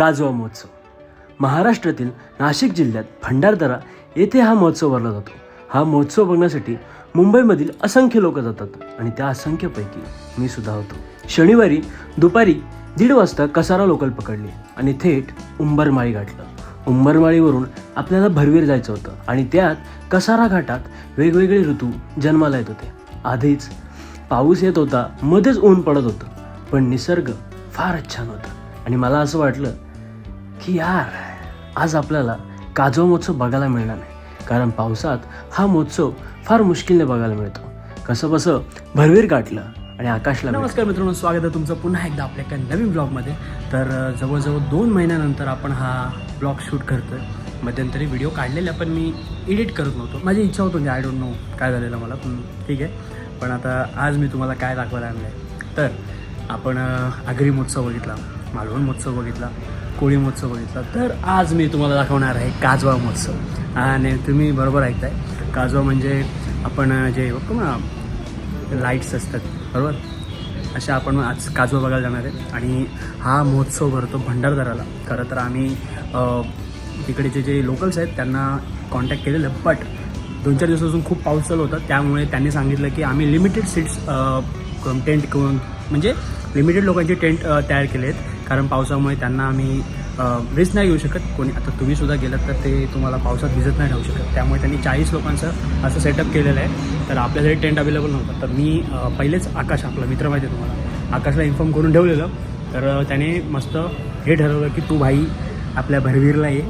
काजवा महोत्सव. महाराष्ट्रातील नाशिक जिल्ह्यात भंडारदरा येथे हा महोत्सव भरला जातो. हा महोत्सव बघण्यासाठी मुंबईमधील असंख्य लोक जातात आणि त्या असंख्यपैकी मी सुद्धा होतो. शनिवारी दुपारी दीड वाजता कसारा लोकल पकडली आणि थेट उंबरमाळी गाठलं. उंबरमाळीवरून आपल्याला भरवीर जायचं होतं आणि त्यात कसारा घाटात वेगवेगळे ऋतू जन्माला येत होते. आधीच पाऊस येत होता मध्येच ऊन पडत होतं पण निसर्ग फारच छान होता आणि मला असं वाटलं की यार आज आपल्याला काजवा महोत्सव बघायला मिळणार नाही. कारण पावसात हा महोत्सव फार मुश्किलने बघायला मिळतो. कसं बसं भरवीर गाठलं आणि आकाशला नमस्कार मित्रांनो स्वागत आहे तुमचं पुन्हा एकदा आपल्या एका नवीन ब्लॉगमध्ये. तर जवळजवळ दोन महिन्यानंतर आपण हा ब्लॉग शूट करतो आहे मध्यंतरी व्हिडिओ काढलेला पण मी एडिट करत नव्हतो. माझी इच्छा होती म्हणजे आय डोंट नो काय झालेलं मला पण ठीक आहे. पण आता आज मी तुम्हाला काय दाखवायला आणलं आहे तर आपण आगरी महोत्सव बघितला मालवण महोत्सव बघितला. कोळी महोत्सव बघितला. तर आज मी तुम्हाला दाखवणार आहे काजवा महोत्सव. आणि तुम्ही बरोबर ऐकताय. काजवा म्हणजे आपण जे बघतो ना लाईट्स असतात बरोबर? अशा आपण आज काजवा बघायला जाणार आहे. आणि हा महोत्सव भरतो भंडारदराला खरं तर आम्ही तिकडेचे जे लोकल्स आहेत त्यांना कॉन्टॅक्ट केलेलं बट दोन चार दिवसापासून खूप पाऊस चालू होता. त्यामुळे त्यांनी सांगितलं की आम्ही लिमिटेड सीट्स टेंट करून म्हणजे लिमिटेड लोकांचे टेंट तयार केले आहेत. कारण पावसामुळे त्यांना आम्ही रिस्क नाही घेऊ शकत. कोणी आता तुम्ही सुद्धा गेलात तर ते तुम्हाला पावसात भिजत नाही राहू शकत. त्यामुळे त्यांनी चाळीस लोकांचं असं सेटअप केलेलं आहे. तर आपल्यासाठी टेंट अवेलेबल नव्हतं. तर मी पहिलेच आकाश आपला मित्र माहिती आहे तुम्हाला. आकाशला इन्फॉर्म करून ठेवलेलं. तर त्याने मस्त हे ठरवलं की तू भाई आपल्या भरवीरला ये.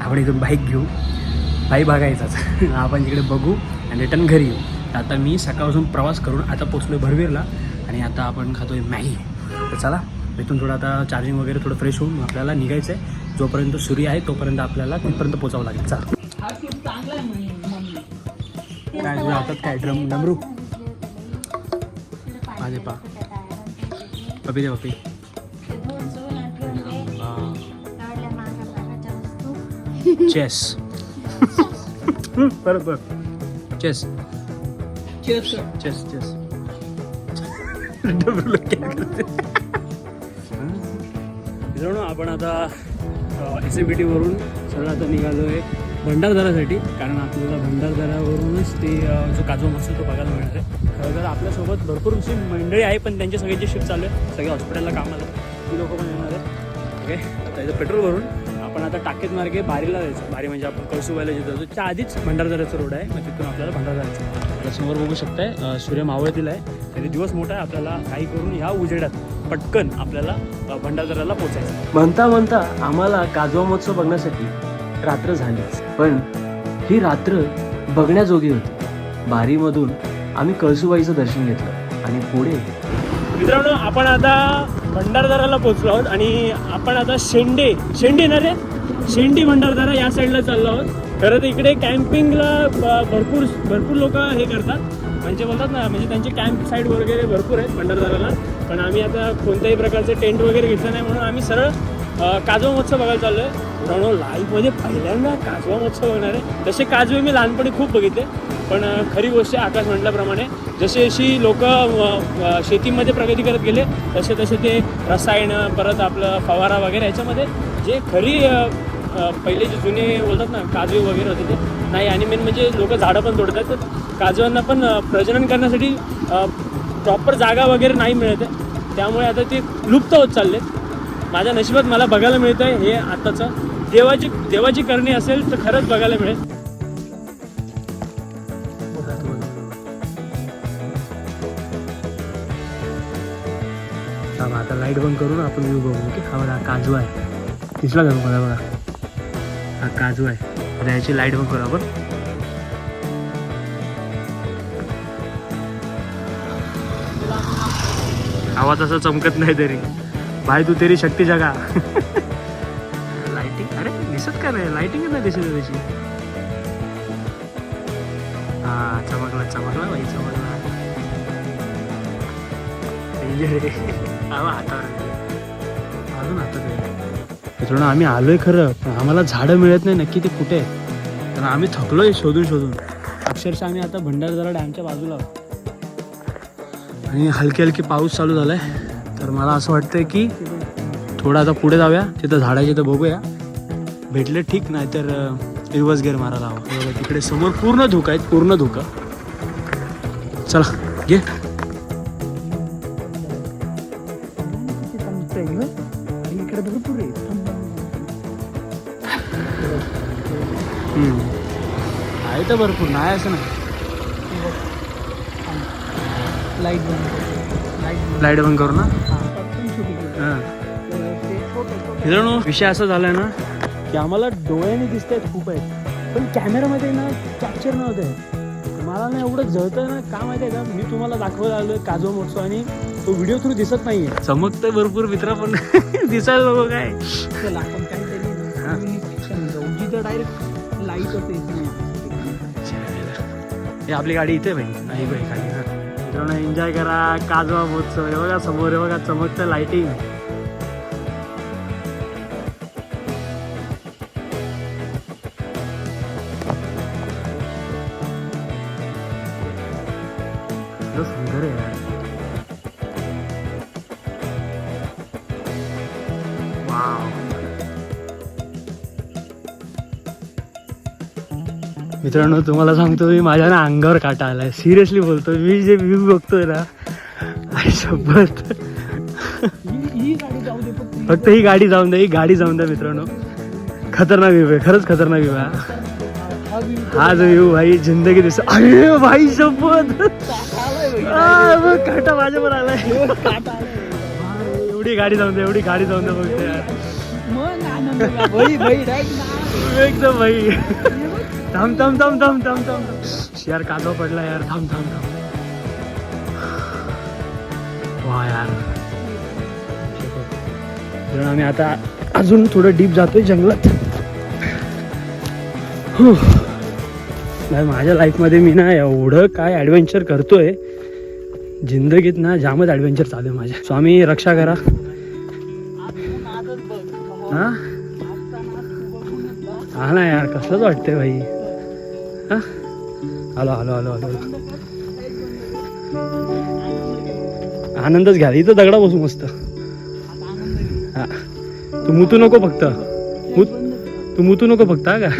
आपण इथून बाईक घेऊ. भाई बघायचाच. आपण तिकडे बघू आणि रिटर्न घरी येऊ. तर आता मी सकाळपासून प्रवास करून आता पोचलो भरवीरला. आणि आता आपण खातोय मॅगी. तर चला. इथून थोडं आता चार्जिंग वगैरे थोडं फ्रेश होऊन आपल्याला निघायचं आहे जोपर्यंत सूर्य आहे तोपर्यंत आपल्याला तिथपर्यंत पोचावं लागेल. चला. काय हातात काय? ड्रम डमरू? माझे पा. पपी दे पपी. चेस परत परत. चेस चेस चेस चेस मित्रांनो आपण आता एस एम बी टीवरून सरळ आता निघालो आहे भंडारदारासाठी कारण आपल्याला भंडारदरावरूनच ते जो काजवा महोत्सव तो बघायला मिळणार आहे खरं तर आपल्यासोबत भरपूर अशी मंडळी आहे पण त्यांची सगळ्याची शिफ्ट चालू आहे. सगळे हॉस्पिटलला कामाला. ती लोक पण येणार आहेत. ओके त्याचं पेट्रोल भरून आपण आता टाकेत मार्गे बारीला जायचं. बारी म्हणजे आपण कळसुबाईला जिथं जातो त्या आधीच भंडारदऱ्याचा रोड आहे. मग तिथून आपल्याला भंडारदरा जायचं. समोर बघू शकताय सूर्य मावळतीला आहे. तरी दिवस मोठा आहे आपल्याला काही करून ह्या उजेडात पटकन आपल्याला भंडारदऱ्याला पोचायचं म्हणता म्हणता आम्हाला काजवा महोत्सव बघण्यासाठी रात्र झालीच पण ही रात्र बघण्याजोगी होती. बारीमधून आम्ही कळसुबाईचं दर्शन घेतलं आणि पुढे मित्रांनो आपण आता भंडारदाराला पोहोचलो आहोत आणि आपण आता शेंडे शेंडे ना रे? शेंडी भंडारदारा या साईडला चाललो आहोत. खरं तर इकडे कॅम्पिंगला ब- भरपूर भरपूर लोक हे करतात. म्हणजे बोलतात ना म्हणजे त्यांचे कॅम्प साईड वगैरे भरपूर आहेत भंडारदाराला. पण आम्ही आता कोणत्याही प्रकारचे टेंट वगैरे घेतलं नाही म्हणून आम्ही सरळ काजवा महोत्सव बघायला चाललो आहे रणो लाईफमध्ये पहिल्यांदा काजवा महोत्सव होणार आहे. तसे काजवे मी लहानपणी खूप बघितले. पण खरी गोष्ट आहे आकाश म्हटल्याप्रमाणे जसे जशी लोक शेतीमध्ये प्रगती करत गेले तसे तसे ते रसायनं परत आपलं फवारा वगैरे याच्यामध्ये जे खरी पहिले जे जुने बोलतात ना काजू वगैरे होते ते नाही. आणि मेन म्हणजे लोक झाडं पण तोडतात. तर काजवांना पण प्रजनन करण्यासाठी प्रॉपर जागा वगैरे नाही मिळत आहे. त्यामुळे आता ते लुप्त होत चालले माझ्या नशिबात मला बघायला मिळतं आहे हे आत्ताचं. देवाची देवाची करणी असेल तर खरंच बघायला मिळेल. थांबा, आता लाइट बंद करून आपण व्ह्यू बघू की हा बघा काजू आहे. दिसला का तुम्हाला बघा? हा काजू आहे. आता याची लाइट बंद करू आपण. आवाज असा चमकत नाही तरी. भाई तू तेरी शक्ती जगा. लाइटिंग अरे दिसत का नाही? लाइटिंग नाही दिसत त्याची. हा चमकला चमकला भाई चमकला. रे हातावर अजून हातात आहे. मित्रांनो आम्ही आलोय खरं पण आम्हाला झाडं मिळत नाही. नक्की ते कुठे आहे? तर आम्ही थकलोय शोधून शोधून. अक्षरशः आम्ही आता भंडारदरा डॅमच्या बाजूला आहोत. आणि हलकी हलकी पाऊस चालू झालाय. तर मला असं वाटतंय की थोडं आता पुढे जाऊया. तिथं झाडाची तर बघूया. भेटले ठीक नाही तर रिवर्स गेअर मारायला हवा. तिकडे समोर पूर्ण धोका आहेत पूर्ण धोका. चला घे. आहे तर भरपूर नाही असं नाही. लाइट बंद लाइट बंद करू. ना? हां मित्रांनो विषय असा झालाय ना की आम्हाला डोळ्याने दिसत आहेत खूप आहेत. पण कॅमेरामध्ये ना कॅप्चर नव्हते मला ना एवढं जळतंय ना का माहिती आहे का? मी तुम्हाला दाखवत आलो काजो मोठो आणि तो व्हिडिओ थ्रू दिसत नाहीये. चमकतंय भरपूर मित्र पण दिसायला बघू काय? चला आपण काहीतरी तर डायरेक्ट हे आपली गाडी इथे भाई. नाही भाई खाली. मित्रांनो एन्जॉय करा. काजवा महोत्सव हे बघा समोर हे बघा चमकतं लाईटिंग मित्रांनो तुम्हाला सांगतो मी माझ्या ना अंगावर काटा आलाय. सिरियसली बोलतो मी जे व्ह्यू बघतोय ना आई शपथ पण फक्त ही गाडी जाऊन द्या ही गाडी जाऊन द्या मित्रांनो. खतरनाक व्ह्यू आहे खरंच खतरनाक व्ह्यू आहे. हा जो व्ह्यू भाई जिंदगी दिसत. अरे भाई शपथ बघ, काटा माझ्यावर आलाय काटा आलाय. एवढी गाडी जाऊन दे एवढी गाडी जाऊन दे बघते यार. एकदम भाई. थांब थांब थांब थांब थांब थांब. यार काजवा पडला यार. थांब थांब थांब. वा यार. आम्ही आता अजून थोडं डीप जातोय जंगलात. नाही माझ्या लाईफमध्ये मी ना एवढं काय ॲडव्हेंचर करतोय. जिंदगीत ना जामच ॲडव्हेंचर चालू आहे माझ्या. स्वामी रक्षा करा. हां? हा हा ना यार कसंच वाटतंय भाई. हां? आलो आलो आलो आलो. आनंदच घ्या. इथं दगडा बसू मस्त. हां. हा तू मुतू नको फक्त. मुत तू मुतू नको फक्त हा का?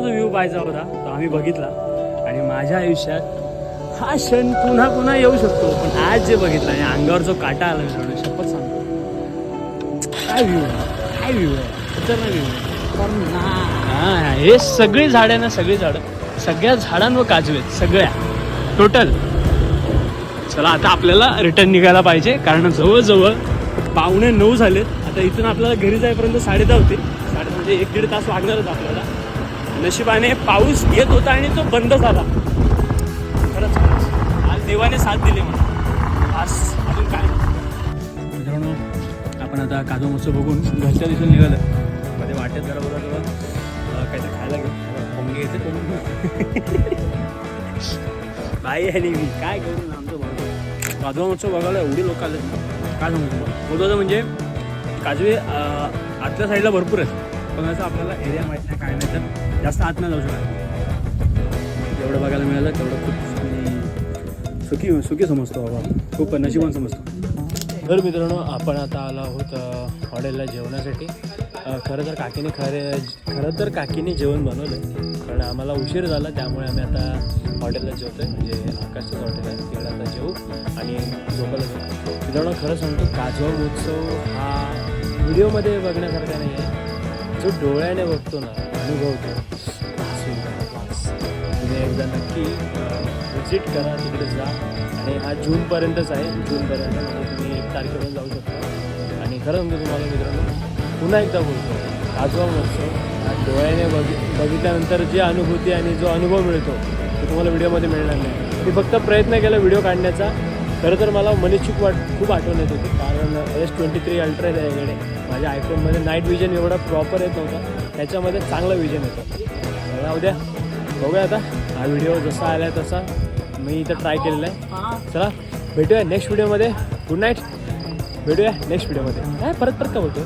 जो व्ह्यू पाहायचा होता तो आम्ही बघितला. आणि माझ्या आयुष्यात हा क्षण पुन्हा पुन्हा येऊ शकतो. पण आज जे बघितलं आणि अंगावर जो काटा आला मित्रांनो शपथ सांगतो. काय व्ह्यू काय व्ह्यू आहे? व्ह्यू हे सगळी झाडं आहे ना सगळी झाडं. सगळ्या झाडांवर काजू आहेत सगळ्या. टोटल चला आता आपल्याला रिटर्न निघायला पाहिजे. कारण जवळजवळ पावणे नऊ झालेत. आता इथून आपल्याला घरी जाईपर्यंत साडे दहा होते साडे म्हणजे एक दीड तास लागणारच आपल्याला. नशिबाने पाऊस येत होता आणि तो बंद झाला. खरंच आज देवाने साथ दिली मला आज अजून काय? मित्रांनो आपण आता काजू मस्त बघून घरच्या दिसून निघालं. मध्ये वाटेत जरा बघा जरा काहीतरी खायला घेऊ कोंबडी येते कोंबडी बाई आहे मी. काय करू ना आमचं बघा काजू महोत्सव बघायला एवढी लोक आले. काय सांगू तुम्हाला म्हणजे काजू आतल्या साईडला भरपूर आहेत. पण असं आपल्याला एरिया माहीत नाही काय नाही तर जास्त आत नाही जाऊ शकत. जेवढं बघायला मिळालं तेवढं खूप सुखी सुखी समजतो बाबा. खूप नशिबान समजतो. तर मित्रांनो आपण आता आलो आहोत हॉटेलला जेवणासाठी. खरं तर काकीने खरे खरं तर काकीने जेवण बनवलं कारण आम्हाला उशीर झाला त्यामुळे आम्ही आता हॉटेलला जेवतो आहे म्हणजे आकाशचं हॉटेल आहे तिकडे आता जेवू आणि झोपायला जाऊ. मित्रांनो खरं सांगतो काजवा उत्सव हा व्हिडिओमध्ये बघण्यासारखा नाही आहे जो डोळ्याने बघतो ना अनुभवतो तुम्ही एकदा नक्की विजिट करा तिकडे जा. आणि हा जूनपर्यंतच आहे. जूनपर्यंत म्हणजे तुम्ही एक तारखेपर्यंत जाऊ शकता. आणि खरं म्हणजे तुम्हाला मित्रांनो पुन्हा एकदा बोलतो. आजवा महोत्सव. हा डोळ्याने बघि बघितल्यानंतर जी अनुभूती आणि जो अनुभव मिळतो तो तुम्हाला व्हिडिओमध्ये मिळणार नाही. मी फक्त प्रयत्न केला व्हिडिओ काढण्याचा. खरं तर मला मनीषची वाट खूप आठवण येत होती. कारण एस ट्वेंटी थ्री अल्ट्रा आहे त्याच्याकडे. माझ्या आयफोनमध्ये नाईट विजन एवढा प्रॉपर येत नव्हता. त्याच्यामध्ये चांगलं विजन येतं. जाऊ द्या. बघूया आता. हा व्हिडिओ जसा आला आहे तसा मी इथं ट्राय केलेला आहे. चला भेटूया नेक्स्ट व्हिडिओमध्ये गुड नाईट भेटूया नेक्स्ट व्हिडिओमध्ये काय परत परत का बोलतो